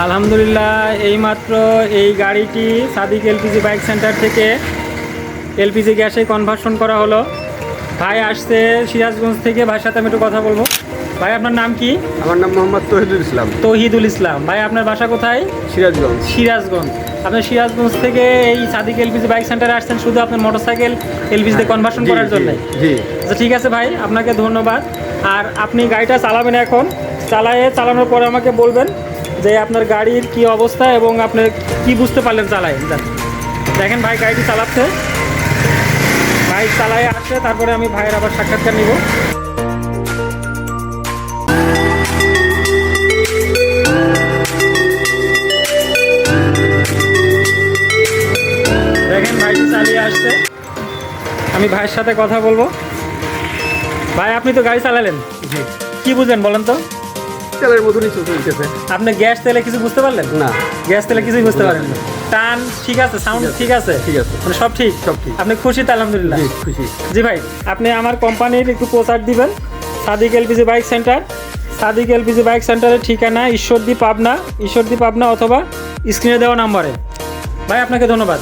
আলহামদুলিল্লাহ এইমাত্র এই গাড়িটি সাদিক এলপিজি বাইক সেন্টার থেকে এলপিজি গ্যাসে কনভার্সন করা হলো। ভাই আসছে সিরাজগঞ্জ থেকে ভাইয়ের সাথে আমি একটু কথা বলব। ভাই আপনার নাম কি? আমার নাম মোহাম্মদ তহিদুল ইসলাম। তহিদুল ইসলাম। ভাই আপনার বাসা কোথায়? সিরাজগঞ্জ। সিরাজগঞ্জ। আপনি সিরাজগঞ্জ থেকে এই সাদিক এলপিজি বাইক সেন্টারে আসছেন শুধু আপনার মোটরসাইকেল এলপিজিতে কনভার্সন জি, করার জন্য? জি। আচ্ছা ঠিক আছে ভাই আপনাকে ধন্যবাদ। আর আপনি গাড়িটা চালাবেন এখন। চালায়ে চালানোর পরে আমাকে বলবেন। যে আপনার গাড়ির কি অবস্থা এবং আপনি কি বুঝতে পারলেন চালায়। দেখেন ভাই গাড়িটি চালাচ্ছে। ভাই চালায় আসছে তারপরে আমি ভাইয়ের আবার সাক্ষাৎকার নিব। দেখেন ভাইটি চালিয়ে আসছে। আমি ভাইয়ের সাথে কথা বলব। ভাই আপনি তো গাড়ি চালালেন। কি বুঝলেন বলেন তো? তেলের মতনই চলতেছে। আপনি গ্যাস তেলে কিছু বুঝতে পারলেন? না। গ্যাস তেলে কিছুই বুঝতে পারলেন না। টান ঠিক আছে সাউন্ড ঠিক আছে? ঠিক আছে। মানে সব ঠিক? সব ঠিক। আপনি খুশি তো আলহামদুলিল্লাহ। জি খুশি। জি ভাই আপনি আমার কোম্পানির একটু প্রচার দিবেন। Sadiq LPG bike centre. Sadiq LPG bike সেন্টারের ঠিকানা ঈশ্বরদী পাবনা ঈশ্বরদী পাবনা অথবা স্ক্রিনে দেওয়া নাম্বারে। ভাই আপনাকে ধন্যবাদ।